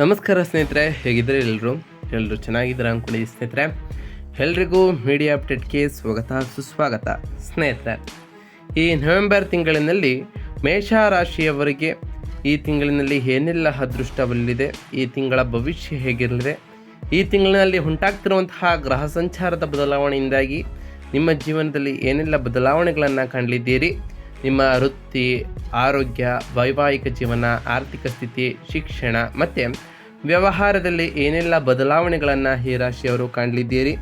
ನಮಸ್ಕಾರ ಸ್ನೇಹಿತರೆ, ಹೇಗಿದ್ದರೆ ಎಲ್ಲರೂ ಎಲ್ಲರೂ ಚೆನ್ನಾಗಿದ್ದಾರೆ ಅಂದ್ಕೊಂಡಿದ್ದೀವಿ ಸ್ನೇಹಿತರೆ. ಎಲ್ರಿಗೂ ಮೀಡಿಯಾ ಅಪ್ಡೇಟ್ಗೆ ಸ್ವಾಗತ, ಸುಸ್ವಾಗತ. ಸ್ನೇಹಿತರೆ, ಈ ನವೆಂಬರ್ ತಿಂಗಳಿನಲ್ಲಿ ಮೇಷ ರಾಶಿಯವರಿಗೆ ಈ ತಿಂಗಳಿನಲ್ಲಿ ಏನೆಲ್ಲ ಅದೃಷ್ಟವಲ್ಲಿದೆ ಈ ತಿಂಗಳ ಭವಿಷ್ಯ ಹೇಗಿರಲಿದೆ, ಈ ತಿಂಗಳಿನಲ್ಲಿ ಉಂಟಾಗ್ತಿರುವಂತಹ ಗ್ರಹ ಸಂಚಾರದ ಬದಲಾವಣೆಯಿಂದಾಗಿ ನಿಮ್ಮ ಜೀವನದಲ್ಲಿ ಏನೆಲ್ಲ ಬದಲಾವಣೆಗಳನ್ನು ಕಾಣಲಿದ್ದೀರಿ ನಿಮ್ಮ ವೃತ್ತಿ, ಆರೋಗ್ಯ, ವೈವಾಹಿಕ ಜೀವನ, ಆರ್ಥಿಕ ಸ್ಥಿತಿ, ಶಿಕ್ಷಣ ಮತ್ತು ವ್ಯವಹಾರದಲ್ಲಿ ಏನೆಲ್ಲ ಬದಲಾವಣೆಗಳನ್ನು ಈ ರಾಶಿಯವರು ಕಾಣಲಿದ್ದೀರಿ?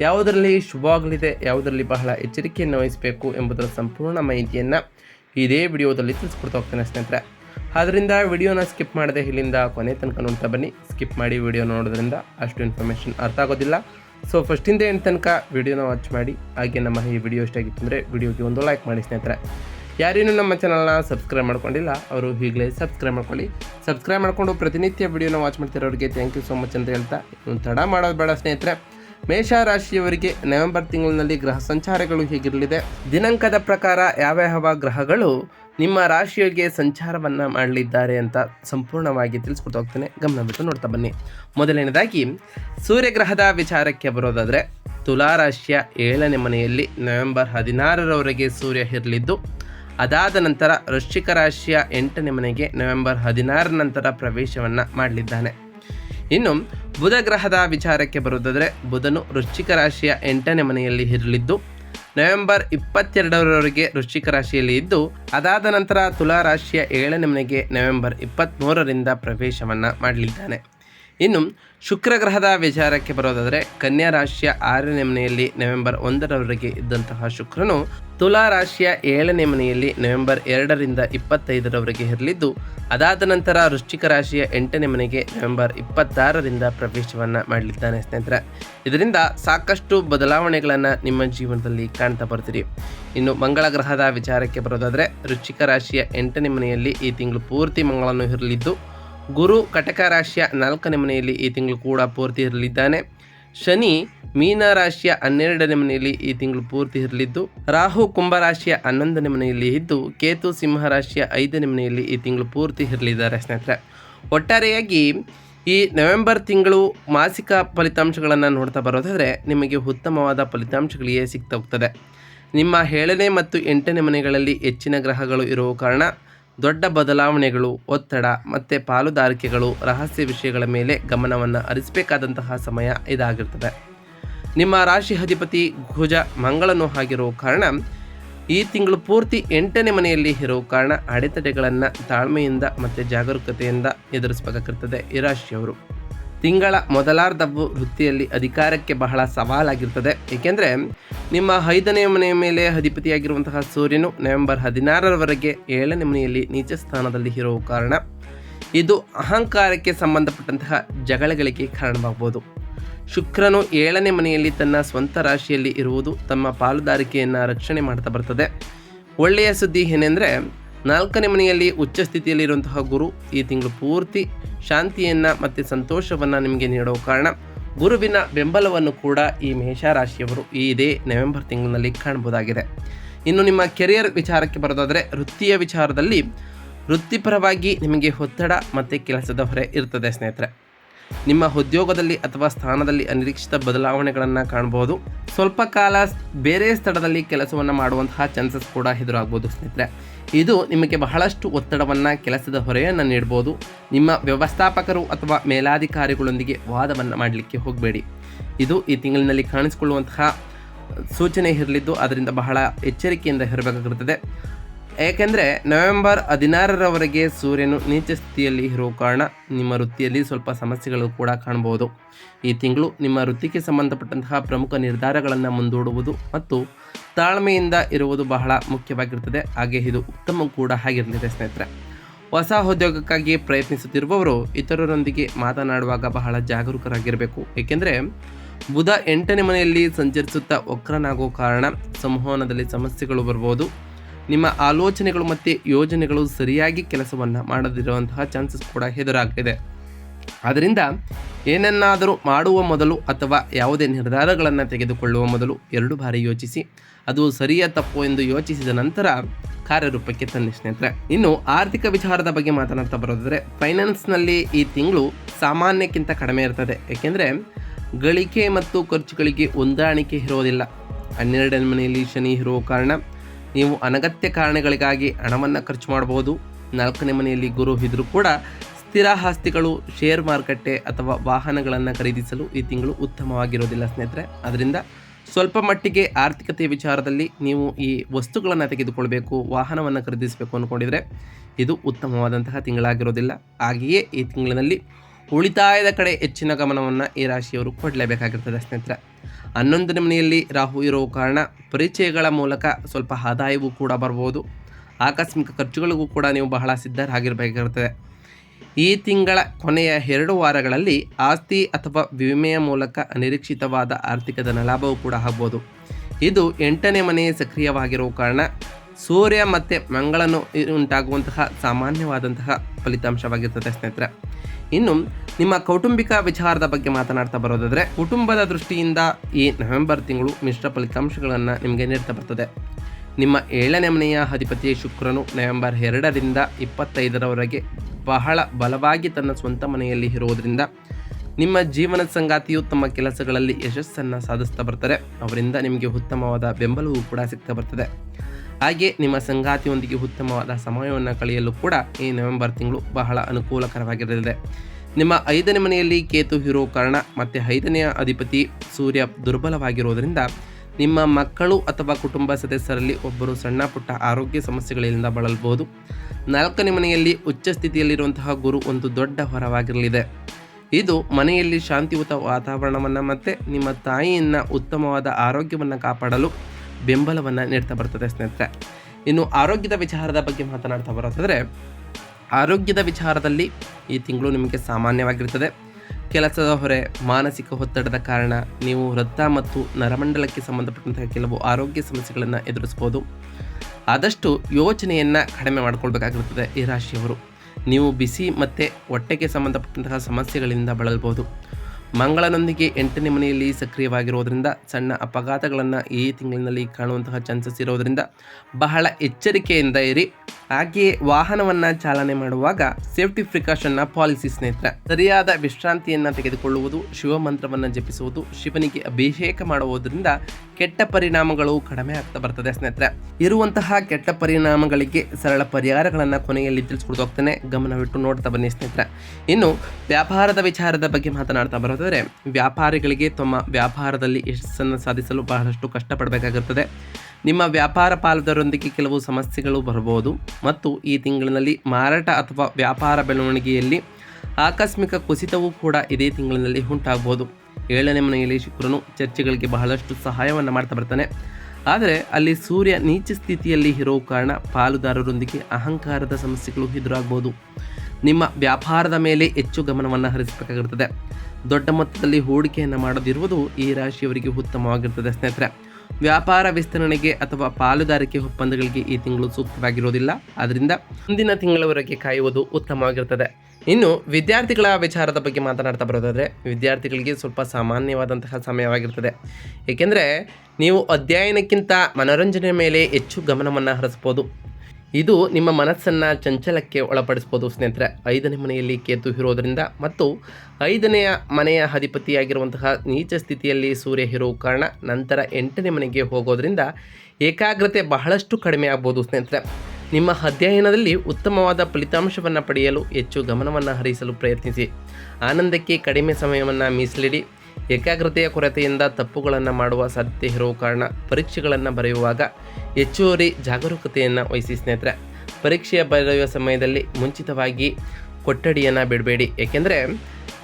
ಯಾವುದರಲ್ಲಿ ಶುಭವಾಗಲಿದೆ ಯಾವುದರಲ್ಲಿ ಬಹಳ ಎಚ್ಚರಿಕೆಯನ್ನು ವಹಿಸಬೇಕು ಎಂಬುದರ ಸಂಪೂರ್ಣ ಮಾಹಿತಿಯನ್ನು ಇದೇ ವಿಡಿಯೋದಲ್ಲಿ ತಿಳಿಸ್ಕೊಡ್ತಾ ಹೋಗ್ತೇನೆ ಸ್ನೇಹಿತರೆ. ಆದ್ದರಿಂದ ವಿಡಿಯೋನ ಸ್ಕಿಪ್ ಮಾಡದೆ ಇಲ್ಲಿಂದ ಕೊನೆ ತನಕ ನೋಡ್ತಾ ಬನ್ನಿ. ಸ್ಕಿಪ್ ಮಾಡಿ ವಿಡಿಯೋ ನೋಡೋದ್ರಿಂದ ಅಷ್ಟು ಇನ್ಫಾರ್ಮೇಷನ್ ಅರ್ಥ ಆಗೋದಿಲ್ಲ. ಸೊ ಫಸ್ಟಿಂದ ಏನು ತನಕ ವಿಡಿಯೋನ ವಾಚ್ ಮಾಡಿ. ಹಾಗೆ ನಮ್ಮ ಈ ವಿಡಿಯೋ ಇಷ್ಟ ಆಗಿತ್ತು ಅಂದರೆ ವಿಡಿಯೋಗೆ ಒಂದು ಲೈಕ್ ಮಾಡಿ ಸ್ನೇಹಿತರೆ. ಯಾರೇನು ನಮ್ಮ ಚಾನಲ್ನ ಸಬ್ಸ್ಕ್ರೈಬ್ ಮಾಡ್ಕೊಂಡಿಲ್ಲ, ಅವರು ಈಗಲೇ ಸಬ್ಸ್ಕ್ರೈಬ್ ಮಾಡ್ಕೊಳ್ಳಿ. ಸಬ್ಸ್ಕ್ರೈಬ್ ಮಾಡಿಕೊಂಡು ಪ್ರತಿನಿತ್ಯ ವಿಡಿಯೋನ ವಾಚ್ ಮಾಡ್ತಿರೋರಿಗೆ ಥ್ಯಾಂಕ್ ಯು ಸೋ ಮಚ್ ಅಂತ ಹೇಳ್ತಾ ತಡ ಮಾಡೋದು ಬೇಡ ಸ್ನೇಹಿತರೆ. ಮೇಷ ರಾಶಿಯವರಿಗೆ ನವೆಂಬರ್ ತಿಂಗಳಿನಲ್ಲಿ ಗ್ರಹ ಸಂಚಾರಗಳು ಹೇಗಿರಲಿದೆ? ದಿನಾಂಕದ ಪ್ರಕಾರ ಯಾವ ಯಾವ ಗ್ರಹಗಳು ನಿಮ್ಮ ರಾಶಿಯವರಿಗೆ ಸಂಚಾರವನ್ನು ಮಾಡಲಿದ್ದಾರೆ ಅಂತ ಸಂಪೂರ್ಣವಾಗಿ ತಿಳಿಸ್ಕೊಡ್ತಾ ಹೋಗ್ತೇನೆ. ಗಮನ ಬಿಟ್ಟು ನೋಡ್ತಾ ಬನ್ನಿ. ಮೊದಲನೇದಾಗಿ, ಸೂರ್ಯಗ್ರಹದ ವಿಚಾರಕ್ಕೆ ಬರೋದಾದರೆ ತುಲಾ ರಾಶಿಯ ಏಳನೇ ಮನೆಯಲ್ಲಿ ನವೆಂಬರ್ ಹದಿನಾರರವರೆಗೆ ಸೂರ್ಯ ಇರಲಿದ್ದು ಅದಾದ ನಂತರ ವೃಶ್ಚಿಕ ರಾಶಿಯ ಎಂಟನೇ ಮನೆಗೆ ನವೆಂಬರ್ ಹದಿನಾರರ ನಂತರ ಪ್ರವೇಶವನ್ನು ಮಾಡಲಿದ್ದಾನೆ. ಇನ್ನು ಬುಧ ಗ್ರಹದ ವಿಚಾರಕ್ಕೆ ಬರುವುದಾದರೆ ಬುಧನು ವೃಶ್ಚಿಕ ರಾಶಿಯ ಎಂಟನೇ ಮನೆಯಲ್ಲಿ ಇರಲಿದ್ದು, ನವೆಂಬರ್ ಇಪ್ಪತ್ತೆರಡರವರೆಗೆ ವೃಶ್ಚಿಕ ರಾಶಿಯಲ್ಲಿ ಇದ್ದು, ಅದಾದ ನಂತರ ತುಲಾ ರಾಶಿಯ ಏಳನೇ ಮನೆಗೆ ನವೆಂಬರ್ ಇಪ್ಪತ್ತ್ಮೂರರಿಂದ ಪ್ರವೇಶವನ್ನು ಮಾಡಲಿದ್ದಾನೆ. ಇನ್ನು ಶುಕ್ರ ಗ್ರಹದ ವಿಚಾರಕ್ಕೆ ಬರೋದಾದರೆ ಕನ್ಯಾ ರಾಶಿಯ ಆರನೇ ಮನೆಯಲ್ಲಿ ನವೆಂಬರ್ ಒಂದರವರೆಗೆ ಇದ್ದಂತಹ ಶುಕ್ರನು ತುಲಾ ರಾಶಿಯ ಏಳನೇ ಮನೆಯಲ್ಲಿ ನವೆಂಬರ್ ಎರಡರಿಂದ ಇಪ್ಪತ್ತೈದರವರೆಗೆ ಇರಲಿದ್ದು, ಅದಾದ ನಂತರ ವೃಶ್ಚಿಕ ರಾಶಿಯ ಎಂಟನೇ ಮನೆಗೆ ನವೆಂಬರ್ ಇಪ್ಪತ್ತಾರರಿಂದ ಪ್ರವೇಶವನ್ನು ಮಾಡಲಿದ್ದಾನೆ ಸ್ನೇಹಿತರೆ. ಇದರಿಂದ ಸಾಕಷ್ಟು ಬದಲಾವಣೆಗಳನ್ನು ನಿಮ್ಮ ಜೀವನದಲ್ಲಿ ಕಾಣ್ತಾ ಬರ್ತೀರಿ. ಇನ್ನು ಮಂಗಳ ಗ್ರಹದ ವಿಚಾರಕ್ಕೆ ಬರೋದಾದರೆ ವೃಶ್ಚಿಕ ರಾಶಿಯ ಎಂಟನೇ ಮನೆಯಲ್ಲಿ ಈ ತಿಂಗಳು ಪೂರ್ತಿ ಮಂಗಳನು ಇರಲಿದ್ದು ಗುರು ಕಟಕ ರಾಶಿಯ ನಾಲ್ಕನೇ ಮನೆಯಲ್ಲಿ ಈ ತಿಂಗಳು ಕೂಡ ಪೂರ್ತಿ ಇರಲಿದ್ದಾನೆ. ಶನಿ ಮೀನ ರಾಶಿಯ ಹನ್ನೆರಡನೇ ಮನೆಯಲ್ಲಿ ಈ ತಿಂಗಳು ಪೂರ್ತಿ ಇರಲಿದ್ದು, ರಾಹು ಕುಂಭ ರಾಶಿಯ ಹನ್ನೊಂದನೇ ಮನೆಯಲ್ಲಿ ಇದ್ದು, ಕೇತು ಸಿಂಹ ರಾಶಿಯ ಐದನೇ ಮನೆಯಲ್ಲಿ ಈ ತಿಂಗಳು ಪೂರ್ತಿ ಇರಲಿದ್ದಾರೆ ಸ್ನೇಹಿತರೆ. ಒಟ್ಟಾರೆಯಾಗಿ ಈ ನವೆಂಬರ್ ತಿಂಗಳು ಮಾಸಿಕ ಫಲಿತಾಂಶಗಳನ್ನು ನೋಡ್ತಾ ಬರೋದಾದರೆ ನಿಮಗೆ ಉತ್ತಮವಾದ ಫಲಿತಾಂಶಗಳಿಗೆ ಸಿಗ್ತಾ ಹೋಗ್ತದೆ. ನಿಮ್ಮ ಏಳನೇ ಮತ್ತು ಎಂಟನೇ ಮನೆಗಳಲ್ಲಿ ಹೆಚ್ಚಿನ ಗ್ರಹಗಳು ಇರುವ ಕಾರಣ ದೊಡ್ಡ ಬದಲಾವಣೆಗಳು, ಒತ್ತಡ ಮತ್ತು ಪಾಲುದಾರಿಕೆಗಳು ರಹಸ್ಯ ವಿಷಯಗಳ ಮೇಲೆ ಗಮನವನ್ನು ಹರಿಸಬೇಕಾದಂತಹ ಸಮಯ ಇದಾಗಿರ್ತದೆ. ನಿಮ್ಮ ರಾಶಿ ಅಧಿಪತಿ ಭುಜ ಮಂಗಳನು ಆಗಿರೋ ಕಾರಣ, ಈ ತಿಂಗಳು ಪೂರ್ತಿ ಎಂಟನೇ ಮನೆಯಲ್ಲಿ ಇರೋ ಕಾರಣ ಅಡೆತಡೆಗಳನ್ನು ತಾಳ್ಮೆಯಿಂದ ಮತ್ತು ಜಾಗರೂಕತೆಯಿಂದ ಎದುರಿಸಬೇಕಾಗಿರ್ತದೆ ಈ ರಾಶಿಯವರು. ತಿಂಗಳ ಮೊದಲಾರ್ಧವು ವೃತ್ತಿಯಲ್ಲಿ ಅಧಿಕಾರಕ್ಕೆ ಬಹಳ ಸವಾಲಾಗಿರ್ತದೆ ಏಕೆಂದರೆ ನಿಮ್ಮ ಐದನೇ ಮನೆಯ ಮೇಲೆ ಅಧಿಪತಿಯಾಗಿರುವಂತಹ ಸೂರ್ಯನು ನವೆಂಬರ್ ಹದಿನಾರರವರೆಗೆ ಏಳನೇ ಮನೆಯಲ್ಲಿ ನೀಚ ಸ್ಥಾನದಲ್ಲಿ ಇರುವ ಕಾರಣ ಇದು ಅಹಂಕಾರಕ್ಕೆ ಸಂಬಂಧಪಟ್ಟಂತಹ ಜಗಳಗಳಿಗೆ ಕಾರಣವಾಗಬಹುದು ಶುಕ್ರನು ಏಳನೇ ಮನೆಯಲ್ಲಿ ತನ್ನ ಸ್ವಂತ ರಾಶಿಯಲ್ಲಿ ಇರುವುದು ತಮ್ಮ ಪಾಲುದಾರಿಕೆಯನ್ನು ರಕ್ಷಣೆ ಮಾಡ್ತಾ ಬರ್ತದೆ. ಒಳ್ಳೆಯ ಸುದ್ದಿ ಏನೆಂದರೆ ನಾಲ್ಕನೇ ಮನೆಯಲ್ಲಿ ಉಚ್ಚ ಸ್ಥಿತಿಯಲ್ಲಿರುವಂತಹ ಗುರು ಈ ತಿಂಗಳು ಪೂರ್ತಿ ಶಾಂತಿಯನ್ನು ಮತ್ತು ಸಂತೋಷವನ್ನು ನಿಮಗೆ ನೀಡೋ ಕಾರಣ ಗುರುವಿನ ಬೆಂಬಲವನ್ನು ಕೂಡ ಈ ಮೇಷರಾಶಿಯವರು ಈ ಇದೇ ನವೆಂಬರ್ ತಿಂಗಳಿನಲ್ಲಿ ಕಾಣಬಹುದಾಗಿದೆ ಇನ್ನು ನಿಮ್ಮ ಕೆರಿಯರ್ ವಿಚಾರಕ್ಕೆ ಬರೋದಾದರೆ ವೃತ್ತಿಯ ವಿಚಾರದಲ್ಲಿ ವೃತ್ತಿಪರವಾಗಿ ನಿಮಗೆ ಒತ್ತಡ ಮತ್ತು ಕೆಲಸದ ಹೊರೆ ಇರ್ತದೆ ಸ್ನೇಹಿತರೆ. ನಿಮ್ಮ ಉದ್ಯೋಗದಲ್ಲಿ ಅಥವಾ ಸ್ಥಾನದಲ್ಲಿ ಅನಿರೀಕ್ಷಿತ ಬದಲಾವಣೆಗಳನ್ನು ಕಾಣಬಹುದು ಸ್ವಲ್ಪ ಕಾಲ ಬೇರೆ ಸ್ಥಳದಲ್ಲಿ ಕೆಲಸವನ್ನು ಮಾಡುವಂತಹ ಚಾನ್ಸಸ್ ಕೂಡ ಎದುರಾಗ್ಬೋದು ಸ್ನೇಹಿತರೆ. ಇದು ನಿಮಗೆ ಬಹಳಷ್ಟು ಒತ್ತಡವನ್ನು ಕೆಲಸದ ಹೊರೆಯನ್ನು ನೀಡ್ಬೋದು. ನಿಮ್ಮ ವ್ಯವಸ್ಥಾಪಕರು ಅಥವಾ ಮೇಲಾಧಿಕಾರಿಗಳೊಂದಿಗೆ ವಾದವನ್ನು ಮಾಡಲಿಕ್ಕೆ ಹೋಗಬೇಡಿ. ಇದು ಈ ತಿಂಗಳಿನಲ್ಲಿ ಕಾಣಿಸಿಕೊಳ್ಳುವಂತಹ ಸೂಚನೆ ಇರಲಿದ್ದು, ಅದರಿಂದ ಬಹಳ ಎಚ್ಚರಿಕೆಯಿಂದ ಇರಬೇಕಾಗಿರುತ್ತದೆ. ಏಕೆಂದರೆ ನವೆಂಬರ್ ಹದಿನಾರರವರೆಗೆ ಸೂರ್ಯನು ನೀಚ ಸ್ಥಿತಿಯಲ್ಲಿ ಇರುವ ಕಾರಣ ನಿಮ್ಮ ವೃತ್ತಿಯಲ್ಲಿ ಸ್ವಲ್ಪ ಸಮಸ್ಯೆಗಳು ಕೂಡ ಕಾಣಬಹುದು. ಈ ತಿಂಗಳು ನಿಮ್ಮ ವೃತ್ತಿಗೆ ಸಂಬಂಧಪಟ್ಟಂತಹ ಪ್ರಮುಖ ನಿರ್ಧಾರಗಳನ್ನು ಮುಂದೂಡುವುದು ಮತ್ತು ತಾಳ್ಮೆಯಿಂದ ಇರುವುದು ಬಹಳ ಮುಖ್ಯವಾಗಿರುತ್ತದೆ ಹಾಗೆ ಇದು ಉತ್ತಮ ಕೂಡ ಆಗಿರಲಿದೆ ಸ್ನೇಹಿತರೆ. ಹೊಸ ಉದ್ಯೋಗಕ್ಕಾಗಿ ಪ್ರಯತ್ನಿಸುತ್ತಿರುವವರು ಇತರರೊಂದಿಗೆ ಮಾತನಾಡುವಾಗ ಬಹಳ ಜಾಗರೂಕರಾಗಿರಬೇಕು. ಏಕೆಂದರೆ ಬುಧ ಎಂಟನೇ ಮನೆಯಲ್ಲಿ ಸಂಚರಿಸುತ್ತಾ ವಕ್ರನಾಗೋ ಕಾರಣ ಸಂವಹನದಲ್ಲಿ ಸಮಸ್ಯೆಗಳು ಬರ್ಬೋದು ನಿಮ್ಮ ಆಲೋಚನೆಗಳು ಮತ್ತು ಯೋಜನೆಗಳು ಸರಿಯಾಗಿ ಕೆಲಸವನ್ನು ಮಾಡದಿರುವಂತಹ ಚಾನ್ಸಸ್ ಕೂಡ ಎದುರಾಗ್ತಿದೆ. ಆದ್ದರಿಂದ ಏನನ್ನಾದರೂ ಮಾಡುವ ಮೊದಲು ಅಥವಾ ಯಾವುದೇ ನಿರ್ಧಾರಗಳನ್ನು ತೆಗೆದುಕೊಳ್ಳುವ ಮೊದಲು ಎರಡು ಬಾರಿ ಯೋಚಿಸಿ, ಅದು ಸರಿಯ ತಪ್ಪು ಎಂದು ಯೋಚಿಸಿದ ನಂತರ ಕಾರ್ಯರೂಪಕ್ಕೆ ತನ್ನಿ ಸ್ನೇಹಿತರೆ. ಇನ್ನು ಆರ್ಥಿಕ ವಿಚಾರದ ಬಗ್ಗೆ ಮಾತನಾಡ್ತಾ ಬರೋದಾದರೆ, ಫೈನಾನ್ಸ್ನಲ್ಲಿ ಈ ತಿಂಗಳು ಸಾಮಾನ್ಯಕ್ಕಿಂತ ಕಡಿಮೆ ಇರ್ತದೆ. ಏಕೆಂದರೆ ಗಳಿಕೆ ಮತ್ತು ಖರ್ಚುಗಳಿಗೆ ಹೊಂದಾಣಿಕೆ ಇರೋದಿಲ್ಲ. ಹನ್ನೆರಡನೇ ಮನೆಯಲ್ಲಿ ಶನಿ ಇರುವ ಕಾರಣ ನೀವು ಅನಗತ್ಯ ಕಾರಣಗಳಿಗಾಗಿ ಹಣವನ್ನು ಖರ್ಚು ಮಾಡಬಹುದು. ನಾಲ್ಕನೇ ಮನೆಯಲ್ಲಿ ಗುರು ಇದ್ರೂ ಕೂಡ ಸ್ಥಿರ ಆಸ್ತಿಗಳು ಶೇರ್ ಮಾರುಕಟ್ಟೆ ಅಥವಾ ವಾಹನಗಳನ್ನು ಖರೀದಿಸಲು ಈ ತಿಂಗಳು ಉತ್ತಮವಾಗಿರೋದಿಲ್ಲ ಸ್ನೇಹಿತರೆ. ಅದರಿಂದ ಸ್ವಲ್ಪ ಮಟ್ಟಿಗೆ ಆರ್ಥಿಕತೆಯ ವಿಚಾರದಲ್ಲಿ ನೀವು ಈ ವಸ್ತುಗಳನ್ನು ತೆಗೆದುಕೊಳ್ಬೇಕು, ವಾಹನವನ್ನು ಖರೀದಿಸಬೇಕು ಅಂದ್ಕೊಂಡಿದ್ರೆ ಇದು ಉತ್ತಮವಾದಂತಹ ತಿಂಗಳಾಗಿರೋದಿಲ್ಲ. ಹಾಗೆಯೇ ಈ ತಿಂಗಳಿನಲ್ಲಿ ಉಳಿತಾಯದ ಕಡೆ ಹೆಚ್ಚಿನ ಗಮನವನ್ನು ಈ ರಾಶಿಯವರು ಕೊಡಲೇಬೇಕಾಗಿರ್ತದೆ ಸ್ನೇಹಿತರೆ. ಹನ್ನೊಂದನೇ ಮನೆಯಲ್ಲಿ ರಾಹು ಇರೋ ಕಾರಣ ಪರಿಚಯಗಳ ಮೂಲಕ ಸ್ವಲ್ಪ ಆದಾಯವೂ ಕೂಡ ಬರ್ಬೋದು. ಆಕಸ್ಮಿಕ ಖರ್ಚುಗಳಿಗೂ ಕೂಡ ನೀವು ಬಹಳ ಸಿದ್ಧರಾಗಿರಬೇಕಾಗಿರ್ತದೆ ಈ ತಿಂಗಳ ಕೊನೆಯ ಎರಡು ವಾರಗಳಲ್ಲಿ ಆಸ್ತಿ ಅಥವಾ ವಿಮೆಯ ಮೂಲಕ ಅನಿರೀಕ್ಷಿತವಾದ ಆರ್ಥಿಕ ಧನಲಾಭವೂ ಕೂಡ ಆಗ್ಬೋದು. ಇದು ಎಂಟನೇ ಮನೆಯ ಸಕ್ರಿಯವಾಗಿರುವ ಕಾರಣ ಸೂರ್ಯ ಮತ್ತು ಮಂಗಳನು ಉಂಟಾಗುವಂತಹ ಸಾಮಾನ್ಯವಾದಂತಹ ಫಲಿತಾಂಶವಾಗಿರ್ತದೆ ಸ್ನೇಹಿತರೆ. ಇನ್ನು ನಿಮ್ಮ ಕೌಟುಂಬಿಕ ವಿಚಾರದ ಬಗ್ಗೆ ಮಾತನಾಡ್ತಾ ಬರೋದಾದರೆ, ಕುಟುಂಬದ ದೃಷ್ಟಿಯಿಂದ ಈ ನವೆಂಬರ್ ತಿಂಗಳು ಮಿಶ್ರ ಫಲಿತಾಂಶಗಳನ್ನು ನಿಮಗೆ ನೀಡ್ತಾ ಬರ್ತದೆ. ನಿಮ್ಮ ಏಳನೇ ಮನೆಯ ಅಧಿಪತಿ ಶುಕ್ರನು ನವೆಂಬರ್ ಎರಡರಿಂದ ಇಪ್ಪತ್ತೈದರವರೆಗೆ ಬಹಳ ಬಲವಾಗಿ ತನ್ನ ಸ್ವಂತ ಮನೆಯಲ್ಲಿ ಇರುವುದರಿಂದ ನಿಮ್ಮ ಜೀವನ ಸಂಗಾತಿಯು ತಮ್ಮ ಕೆಲಸಗಳಲ್ಲಿ ಯಶಸ್ಸನ್ನು ಸಾಧಿಸ್ತಾ ಬರ್ತಾರೆ ಅವರಿಂದ ನಿಮಗೆ ಉತ್ತಮವಾದ ಬೆಂಬಲವೂ ಕೂಡ ಸಿಗ್ತಾ ಬರ್ತದೆ. ಹಾಗೆ ನಿಮ್ಮ ಸಂಗಾತಿಯೊಂದಿಗೆ ಉತ್ತಮವಾದ ಸಮಯವನ್ನು ಕಳೆಯಲು ಕೂಡ ಈ ನವೆಂಬರ್ ತಿಂಗಳು ಬಹಳ ಅನುಕೂಲಕರವಾಗಿರಲಿದೆ. ನಿಮ್ಮ ಐದನೇ ಮನೆಯಲ್ಲಿ ಕೇತು ಇರೋ ಕಾರಣ ಮತ್ತು ಐದನೆಯ ಅಧಿಪತಿ ಸೂರ್ಯ ದುರ್ಬಲವಾಗಿರೋದರಿಂದ ನಿಮ್ಮ ಮಕ್ಕಳು ಅಥವಾ ಕುಟುಂಬ ಸದಸ್ಯರಲ್ಲಿ ಒಬ್ಬರು ಸಣ್ಣ ಪುಟ್ಟ ಆರೋಗ್ಯ ಸಮಸ್ಯೆಗಳಿಂದ ಬಳಲಬಹುದು ನಾಲ್ಕನೇ ಮನೆಯಲ್ಲಿ ಉಚ್ಚ ಸ್ಥಿತಿಯಲ್ಲಿರುವಂತಹ ಗುರು ಒಂದು ದೊಡ್ಡ ಹೊರವಾಗಿರಲಿದೆ. ಇದು ಮನೆಯಲ್ಲಿ ಶಾಂತಿಯುತ ವಾತಾವರಣವನ್ನು ಮತ್ತು ನಿಮ್ಮ ತಾಯಿಯನ್ನು ಉತ್ತಮವಾದ ಆರೋಗ್ಯವನ್ನು ಕಾಪಾಡಲು ಬೆಂಬಲವನ್ನು ನೀಡ್ತಾ ಬರ್ತದೆ ಸ್ನೇಹಿತರೆ. ಇನ್ನು ಆರೋಗ್ಯದ ವಿಚಾರದ ಬಗ್ಗೆ ಮಾತನಾಡ್ತಾ ಬರೋದಾದರೆ, ಆರೋಗ್ಯದ ವಿಚಾರದಲ್ಲಿ ಈ ತಿಂಗಳು ನಿಮಗೆ ಸಾಮಾನ್ಯವಾಗಿರ್ತದೆ. ಕೆಲಸದ ಹೊರೆ, ಮಾನಸಿಕ ಒತ್ತಡದ ಕಾರಣ ನೀವು ವೃತ್ತ ಮತ್ತು ನರಮಂಡಲಕ್ಕೆ ಸಂಬಂಧಪಟ್ಟಂತಹ ಕೆಲವು ಆರೋಗ್ಯ ಸಮಸ್ಯೆಗಳನ್ನು ಎದುರಿಸ್ಬೋದು. ಆದಷ್ಟು ಯೋಚನೆಯನ್ನು ಕಡಿಮೆ ಮಾಡಿಕೊಳ್ಬೇಕಾಗಿರುತ್ತದೆ ಈ ರಾಶಿಯವರು. ನೀವು ಬಿಸಿ ಮತ್ತು ಹೊಟ್ಟೆಗೆ ಸಂಬಂಧಪಟ್ಟಂತಹ ಸಮಸ್ಯೆಗಳಿಂದ ಬಳಲ್ಬೋದು. ಮಂಗಳನೊಂದಿಗೆ ಎಂಟನೇ ಮನೆಯಲ್ಲಿ ಸಕ್ರಿಯವಾಗಿರುವುದರಿಂದ ಸಣ್ಣ ಅಪಘಾತಗಳನ್ನು ಈ ತಿಂಗಳಿನಲ್ಲಿ ಕಾಣುವಂತಹ ಚಾನ್ಸಸ್ ಇರೋದರಿಂದ ಬಹಳ ಎಚ್ಚರಿಕೆಯಿಂದ ಇರಿ. ಹಾಗೆಯೇ ವಾಹನವನ್ನು ಚಾಲನೆ ಮಾಡುವಾಗ ಸೇಫ್ಟಿ ಪ್ರಿಕಾಷನ್ನ ಪಾಲಿಸಿ ಸ್ನೇಹಿತರೆ, ಸರಿಯಾದ ವಿಶ್ರಾಂತಿಯನ್ನು ತೆಗೆದುಕೊಳ್ಳುವುದು ಶಿವಮಂತ್ರವನ್ನು ಜಪಿಸುವುದು, ಶಿವನಿಗೆ ಅಭಿಷೇಕ ಮಾಡುವುದರಿಂದ ಕೆಟ್ಟ ಪರಿಣಾಮಗಳು ಕಡಿಮೆ ಆಗ್ತಾ ಬರ್ತದೆ ಸ್ನೇಹಿತರೆ. ಇರುವಂತಹ ಕೆಟ್ಟ ಪರಿಣಾಮಗಳಿಗೆ ಸರಳ ಪರಿಹಾರಗಳನ್ನು ಕೊನೆಯಲ್ಲಿ ತಿಳಿಸ್ಕೊಡ್ತಾ ಹೋಗ್ತಾನೆ. ಗಮನವಿಟ್ಟು ನೋಡ್ತಾ ಬನ್ನಿ ಸ್ನೇಹಿತರೆ. ಇನ್ನು ವ್ಯಾಪಾರದ ವಿಚಾರದ ಬಗ್ಗೆ ಮಾತನಾಡ್ತಾ ಬರೋದಾದರೆ ವ್ಯಾಪಾರಿಗಳಿಗೆ ತಮ್ಮ ವ್ಯಾಪಾರದಲ್ಲಿ ಯಶಸ್ಸನ್ನು ಸಾಧಿಸಲು ಬಹಳಷ್ಟು ಕಷ್ಟಪಡಬೇಕಾಗುತ್ತದೆ. ನಿಮ್ಮ ವ್ಯಾಪಾರ ಪಾಲುದಾರರೊಂದಿಗೆ ಕೆಲವು ಸಮಸ್ಯೆಗಳು ಬರಬಹುದು ಮತ್ತು ಈ ತಿಂಗಳಿನಲ್ಲಿ ಮಾರಾಟ ಅಥವಾ ವ್ಯಾಪಾರ ಬೆಳವಣಿಗೆಯಲ್ಲಿ ಆಕಸ್ಮಿಕ ಕುಸಿತವೂ ಕೂಡ ಇದೇ ತಿಂಗಳಿನಲ್ಲಿ ಉಂಟಾಗಬಹುದು. ಏಳನೇ ಮನೆಯಲ್ಲಿ ಶುಕ್ರನು ಚರ್ಚೆಗಳಿಗೆ ಬಹಳಷ್ಟು ಸಹಾಯವನ್ನು ಮಾಡ್ತಾ ಬರ್ತಾನೆ. ಆದರೆ ಅಲ್ಲಿ ಸೂರ್ಯ ನೀಚ ಸ್ಥಿತಿಯಲ್ಲಿ ಇರೋ ಕಾರಣ ಪಾಲುದಾರರೊಂದಿಗೆ ಅಹಂಕಾರದ ಸಮಸ್ಯೆಗಳು ಎದುರಾಗಬಹುದು. ನಿಮ್ಮ ವ್ಯಾಪಾರದ ಮೇಲೆ ಹೆಚ್ಚು ಗಮನವನ್ನು ಹರಿಸಬೇಕಾಗಿರುತ್ತದೆ ದೊಡ್ಡ ಮೊತ್ತದಲ್ಲಿ ಹೂಡಿಕೆಯನ್ನು ಮಾಡೋದಿರುವುದು ಈ ರಾಶಿಯವರಿಗೆ ಉತ್ತಮವಾಗಿರ್ತದೆ ಸ್ನೇಹಿತರೆ. ವ್ಯಾಪಾರ ವಿಸ್ತರಣೆಗೆ ಅಥವಾ ಪಾಲುದಾರಿಕೆ ಒಪ್ಪಂದಗಳಿಗೆ ಈ ತಿಂಗಳು ಸೂಕ್ತವಾಗಿರುವುದಿಲ್ಲ. ಆದ್ದರಿಂದ ಮುಂದಿನ ತಿಂಗಳವರೆಗೆ ಕಾಯುವುದು ಉತ್ತಮವಾಗಿರುತ್ತದೆ. ಇನ್ನು ವಿದ್ಯಾರ್ಥಿಗಳ ವಿಚಾರದ ಬಗ್ಗೆ ಮಾತನಾಡ್ತಾ ಬರೋದಾದರೆ, ವಿದ್ಯಾರ್ಥಿಗಳಿಗೆ ಸ್ವಲ್ಪ ಸಾಮಾನ್ಯವಾದಂತಹ ಸಮಯವಾಗಿರ್ತದೆ ಏಕೆಂದರೆ, ನೀವು ಅಧ್ಯಯನಕ್ಕಿಂತ ಮನೋರಂಜನೆ ಮೇಲೆ ಹೆಚ್ಚು ಗಮನವನ್ನು ಹರಿಸ್ಬೋದು. ಇದು ನಿಮ್ಮ ಮನಸ್ಸನ್ನು ಚಂಚಲಕ್ಕೆ ಒಳಪಡಿಸ್ಬೋದು ಸ್ನೇಹಿತರೆ. ಐದನೇ ಮನೆಯಲ್ಲಿ ಕೇತು ಇರೋದರಿಂದ ಮತ್ತು ಐದನೆಯ ಮನೆಯ ಅಧಿಪತಿಯಾಗಿರುವಂತಹ ನೀಚ ಸ್ಥಿತಿಯಲ್ಲಿ ಸೂರ್ಯ ಇರೋ ಕಾರಣ ನಂತರ ಎಂಟನೇ ಮನೆಗೆ ಹೋಗೋದರಿಂದ ಏಕಾಗ್ರತೆ ಬಹಳಷ್ಟು ಕಡಿಮೆ ಆಗ್ಬೋದು ಸ್ನೇಹಿತರೆ. ನಿಮ್ಮ ಅಧ್ಯಯನದಲ್ಲಿ ಉತ್ತಮವಾದ ಫಲಿತಾಂಶವನ್ನು ಪಡೆಯಲು ಹೆಚ್ಚು ಗಮನವನ್ನು ಹರಿಸಲು ಪ್ರಯತ್ನಿಸಿ. ಆನಂದಕ್ಕೆ ಕಡಿಮೆ ಸಮಯವನ್ನು ಮೀಸಲಿಡಿ. ಏಕಾಗ್ರತೆಯ ಕೊರತೆಯಿಂದ ತಪ್ಪುಗಳನ್ನು ಮಾಡುವ ಸಾಧ್ಯತೆ ಇರುವ ಕಾರಣ ಪರೀಕ್ಷೆಗಳನ್ನು ಬರೆಯುವಾಗ ಹೆಚ್ಚುವರಿ ಜಾಗರೂಕತೆಯನ್ನು ವಹಿಸಿ ಸ್ನೇಹಿತರೆ. ಪರೀಕ್ಷೆಯ ಬರೆಯುವ ಸಮಯದಲ್ಲಿ ಮುಂಚಿತವಾಗಿ ಕೊಠಡಿಯನ್ನು ಬಿಡಬೇಡಿ. ಏಕೆಂದರೆ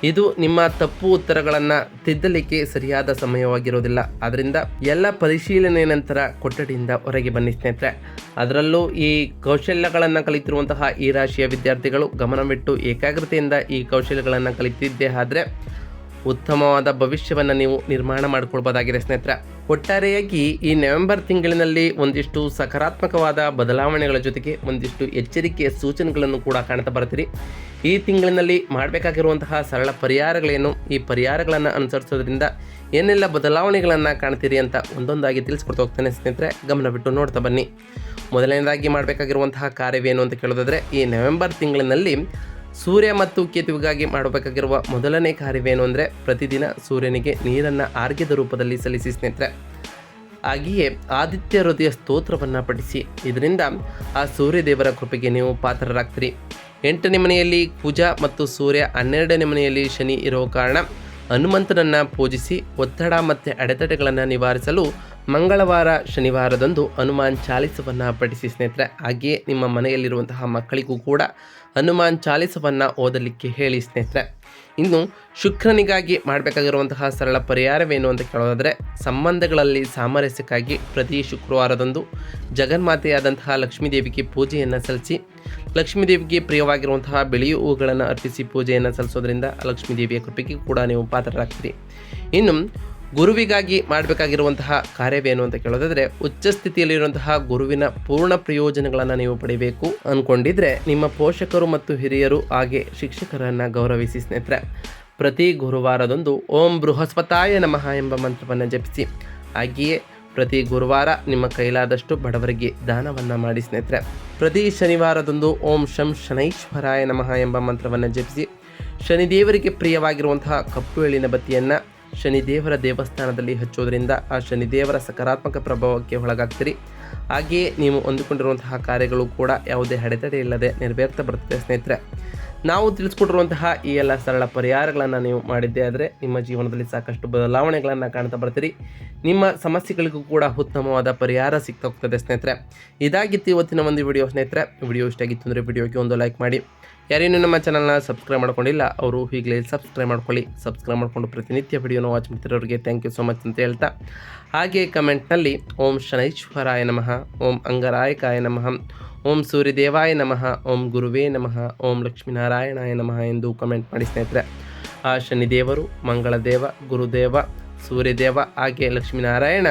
ಇದು ನಿಮ್ಮ ತಪ್ಪು ಉತ್ತರಗಳನ್ನು ತಿದ್ದಲಿಕ್ಕೆ ಸರಿಯಾದ ಸಮಯವಾಗಿರೋದಿಲ್ಲ. ಆದ್ದರಿಂದ ಎಲ್ಲ ಪರಿಶೀಲನೆ ನಂತರ ಕೊಠಡಿಯಿಂದ ಹೊರಗೆ ಬನ್ನಿ ಸ್ನೇಹಿತರೆ. ಅದರಲ್ಲೂ ಈ ಕೌಶಲ್ಯಗಳನ್ನು ಕಲಿತಿರುವಂತಹ ಈ ರಾಶಿಯ ವಿದ್ಯಾರ್ಥಿಗಳು ಗಮನವಿಟ್ಟು ಏಕಾಗ್ರತೆಯಿಂದ ಈ ಕೌಶಲ್ಯಗಳನ್ನು ಕಲಿತಿದ್ದೇ ಆದರೆ ಉತ್ತಮವಾದ ಭವಿಷ್ಯವನ್ನು ನೀವು ನಿರ್ಮಾಣ ಮಾಡಿಕೊಳ್ಬೋದಾಗಿದೆ ಸ್ನೇಹಿತರೆ. ಒಟ್ಟಾರೆಯಾಗಿ ಈ ನವೆಂಬರ್ ತಿಂಗಳಿನಲ್ಲಿ ಒಂದಿಷ್ಟು ಸಕಾರಾತ್ಮಕವಾದ ಬದಲಾವಣೆಗಳ ಜೊತೆಗೆ ಒಂದಿಷ್ಟು ಎಚ್ಚರಿಕೆಯ ಸೂಚನೆಗಳನ್ನು ಕೂಡ ಕಾಣ್ತಾ ಬರ್ತೀರಿ. ಈ ತಿಂಗಳಿನಲ್ಲಿ ಮಾಡಬೇಕಾಗಿರುವಂತಹ ಸರಳ ಪರಿಹಾರಗಳೇನು? ಈ ಪರಿಹಾರಗಳನ್ನು ಅನುಸರಿಸೋದ್ರಿಂದ ಏನೆಲ್ಲ ಬದಲಾವಣೆಗಳನ್ನು ಕಾಣ್ತೀರಿ ಅಂತ ಒಂದೊಂದಾಗಿ ತಿಳಿಸ್ಕೊಡ್ತಾ ಹೋಗ್ತಾನೆ ಸ್ನೇಹಿತರೆ. ಗಮನ ಬಿಟ್ಟು ನೋಡ್ತಾ ಬನ್ನಿ. ಮೊದಲನೇದಾಗಿ ಮಾಡಬೇಕಾಗಿರುವಂತಹ ಕಾರ್ಯವೇನು ಅಂತ ಕೇಳೋದಾದರೆ, ಈ ನವೆಂಬರ್ ತಿಂಗಳಿನಲ್ಲಿ ಸೂರ್ಯ ಮತ್ತು ಕೇತುವಿಗಾಗಿ ಮಾಡಬೇಕಾಗಿರುವ ಮೊದಲನೇ ಕಾರ್ಯವೇನು ಅಂದರೆ ಪ್ರತಿದಿನ ಸೂರ್ಯನಿಗೆ ನೀರನ್ನು ಆರ್ಗ್ಯದ ರೂಪದಲ್ಲಿ ಸಲ್ಲಿಸಿ ಸ್ನೇಹಿತರೆ. ಹಾಗೆಯೇ ಆದಿತ್ಯ ಹೃದಯ ಸ್ತೋತ್ರವನ್ನು ಪಠಿಸಿ. ಇದರಿಂದ ಆ ಸೂರ್ಯದೇವರ ಕೃಪೆಗೆ ನೀವು ಪಾತ್ರರಾಗ್ತೀರಿ. ಎಂಟನೇ ಮನೆಯಲ್ಲಿ ಪೂಜಾ ಮತ್ತು ಸೂರ್ಯ ಹನ್ನೆರಡನೇ ಮನೆಯಲ್ಲಿ ಶನಿ ಇರೋ ಕಾರಣ ಹನುಮಂತನನ್ನು ಪೂಜಿಸಿ ಒತ್ತಡ ಮತ್ತು ಅಡೆತಡೆಗಳನ್ನು ನಿವಾರಿಸಲು ಮಂಗಳವಾರ ಶನಿವಾರದಂದು ಹನುಮಾನ್ ಚಾಲಿಸವನ್ನು ಪಠಿಸಿ ಸ್ನೇಹಿತರೆ, ಹಾಗೆಯೇ ನಿಮ್ಮ ಮನೆಯಲ್ಲಿರುವಂತಹ ಮಕ್ಕಳಿಗೂ ಕೂಡ ಹನುಮಾನ್ ಚಾಲಿಸವನ್ನು ಓದಲಿಕ್ಕೆ ಹೇಳಿ ಸ್ನೇಹಿತರೆ. ಇನ್ನು ಶುಕ್ರನಿಗಾಗಿ ಮಾಡಬೇಕಾಗಿರುವಂತಹ ಸರಳ ಪರಿಹಾರವೇನು ಅಂತ ಕೇಳೋದಾದರೆ, ಸಂಬಂಧಗಳಲ್ಲಿ ಸಾಮರಸ್ಯಕ್ಕಾಗಿ ಪ್ರತಿ ಶುಕ್ರವಾರದಂದು ಜಗನ್ಮಾತೆಯಾದಂತಹ ಲಕ್ಷ್ಮೀದೇವಿಗೆ ಪೂಜೆಯನ್ನು ಸಲ್ಲಿಸಿ, ಲಕ್ಷ್ಮೀದೇವಿಗೆ ಪ್ರಿಯವಾಗಿರುವಂತಹ ಬಿಳಿ ಹೂಗಳನ್ನು ಅರ್ಪಿಸಿ ಪೂಜೆಯನ್ನು ಸಲ್ಲಿಸೋದ್ರಿಂದ ಲಕ್ಷ್ಮೀದೇವಿಯ ಕೃಪೆಗೆ ಕೂಡ ನೀವು ಪಾತ್ರರಾಗ್ತೀರಿ. ಇನ್ನು ಗುರುವಿಗಾಗಿ ಮಾಡಬೇಕಾಗಿರುವಂತಹ ಕಾರ್ಯವೇನು ಅಂತ ಕೇಳೋದಾದ್ರೆ ಉಚ್ಚ ಸ್ಥಿತಿಯಲ್ಲಿರುವಂತಹ ಗುರುವಿನ ಪೂರ್ಣ ಪ್ರಯೋಜನಗಳನ್ನು ನೀವು ಪಡಿಬೇಕು ಅಂದ್ಕೊಂಡಿದ್ರೆ ನಿಮ್ಮ ಪೋಷಕರು ಮತ್ತು ಹಿರಿಯರು ಹಾಗೆ ಶಿಕ್ಷಕರನ್ನು ಗೌರವಿಸಿ ಸ್ನೇಹಿತರೆ. ಪ್ರತಿ ಗುರುವಾರದಂದು ಓಂ ಬೃಹಸ್ಪತಾಯ ನಮಃ ಎಂಬ ಮಂತ್ರವನ್ನು ಜಪಿಸಿ. ಹಾಗೆಯೇ ಪ್ರತಿ ಗುರುವಾರ ನಿಮ್ಮ ಕೈಲಾದಷ್ಟು ಬಡವರಿಗೆ ದಾನವನ್ನು ಮಾಡಿ ಸ್ನೇಹಿತರೆ. ಪ್ರತಿ ಶನಿವಾರದಂದು ಓಂ ಶಂ ಶನೈಶ್ವರಾಯ ನಮಃ ಎಂಬ ಮಂತ್ರವನ್ನು ಜಪಿಸಿ. ಶನಿದೇವರಿಗೆ ಪ್ರಿಯವಾಗಿರುವಂತಹ ಕಪ್ಪು ಎಳಿನ ಬತ್ತಿಯನ್ನು ಶನಿದೇವರ ದೇವಸ್ಥಾನದಲ್ಲಿ ಹಚ್ಚೋದ್ರಿಂದ ಆ ಶನಿದೇವರ ಸಕಾರಾತ್ಮಕ ಪ್ರಭಾವಕ್ಕೆ ಒಳಗಾಗ್ತೀರಿ. ಹಾಗೆಯೇ ನೀವು ಹೊಂದಿಕೊಂಡಿರುವಂತಹ ಕಾರ್ಯಗಳು ಕೂಡ ಯಾವುದೇ ಅಡೆತಡೆ ಇಲ್ಲದೆ ನೆರವೇರ್ತಾ ಬರ್ತದೆ ಸ್ನೇಹಿತರೆ. ನಾವು ತಿಳಿಸ್ಕೊಟ್ಟಿರುವಂತಹ ಈ ಎಲ್ಲ ಸರಳ ಪರಿಹಾರಗಳನ್ನು ನೀವು ಮಾಡಿದ್ದೇ ಆದರೆ ನಿಮ್ಮ ಜೀವನದಲ್ಲಿ ಸಾಕಷ್ಟು ಬದಲಾವಣೆಗಳನ್ನು ಕಾಣ್ತಾ ಬರ್ತೀರಿ. ನಿಮ್ಮ ಸಮಸ್ಯೆಗಳಿಗೂ ಕೂಡ ಉತ್ತಮವಾದ ಪರಿಹಾರ ಸಿಗ್ತಾ ಹೋಗ್ತದೆ ಸ್ನೇಹಿತರೆ. ಇದಾಗಿತ್ತು ಇವತ್ತಿನ ಒಂದು ವಿಡಿಯೋ ಸ್ನೇಹಿತರೆ. ವಿಡಿಯೋ ಇಷ್ಟ ಆಗಿತ್ತು ಅಂದರೆ ವಿಡಿಯೋಗೆ ಒಂದು ಲೈಕ್ ಮಾಡಿ. ಯಾರೇನು ನಮ್ಮ ಚಾನಲ್ನ ಸಬ್ಸ್ಕ್ರೈಬ್ ಮಾಡ್ಕೊಂಡಿಲ್ಲ, ಅವರು ಈಗಲೇ ಸಬ್ಸ್ಕ್ರೈಬ್ ಮಾಡ್ಕೊಳ್ಳಿ. ಸಬ್ಸ್ಕ್ರೈಬ್ ಮಾಡಿಕೊಂಡು ಪ್ರತಿನಿತ್ಯ ವಿಡಿಯೋನ ವಾಚ್ ಮಾಡ್ತಿರೋರಿಗೆ ಥ್ಯಾಂಕ್ ಯು ಸೊ ಮಚ್ ಅಂತ ಹೇಳ್ತಾ. ಹಾಗೆ ಕಮೆಂಟ್ನಲ್ಲಿ ಓಂ ಶನೈಶ್ವರಾಯ ನಮಃ, ಓಂ ಅಂಗರಾಯಕಾಯ ನಮಃ, ಓಂ ಸೂರ್ಯದೇವಾಯ ನಮಃ, ಓಂ ಗುರುವೇ ನಮಃ, ಓಂ ಲಕ್ಷ್ಮೀನಾರಾಯಣಾಯ ನಮಃ ಎಂದು ಕಮೆಂಟ್ ಮಾಡಿ ಸ್ನೇಹಿತರೆ. ಆ ಶನಿದೇವರು, ಮಂಗಳದೇವ, ಗುರುದೇವ, ಸೂರ್ಯದೇವ, ಹಾಗೆ ಲಕ್ಷ್ಮೀನಾರಾಯಣ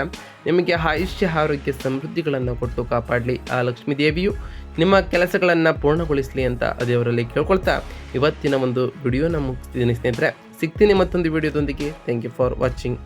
ನಿಮಗೆ ಆಯುಷ್ಯ, ಆರೋಗ್ಯ ಸಮೃದ್ಧಿಗಳನ್ನು ಕೊಟ್ಟು ಕಾಪಾಡಲಿ. ಆ ಲಕ್ಷ್ಮೀದೇವಿಯು ನಿಮ್ಮ ಕೆಲಸಗಳನ್ನು ಪೂರ್ಣಗೊಳಿಸಲಿ ಅಂತ ದೇವರಲ್ಲಿ ಕೇಳ್ಕೊಳ್ತಾ ಇವತ್ತಿನ ಒಂದು ವಿಡಿಯೋನ ಮುಗಿಸ್ತಿದ್ದೀನಿ ಸ್ನೇಹಿತರೆ. ಸಿಗ್ತೀನಿ ಮತ್ತೊಂದು ವಿಡಿಯೋದೊಂದಿಗೆ. Thank you for watching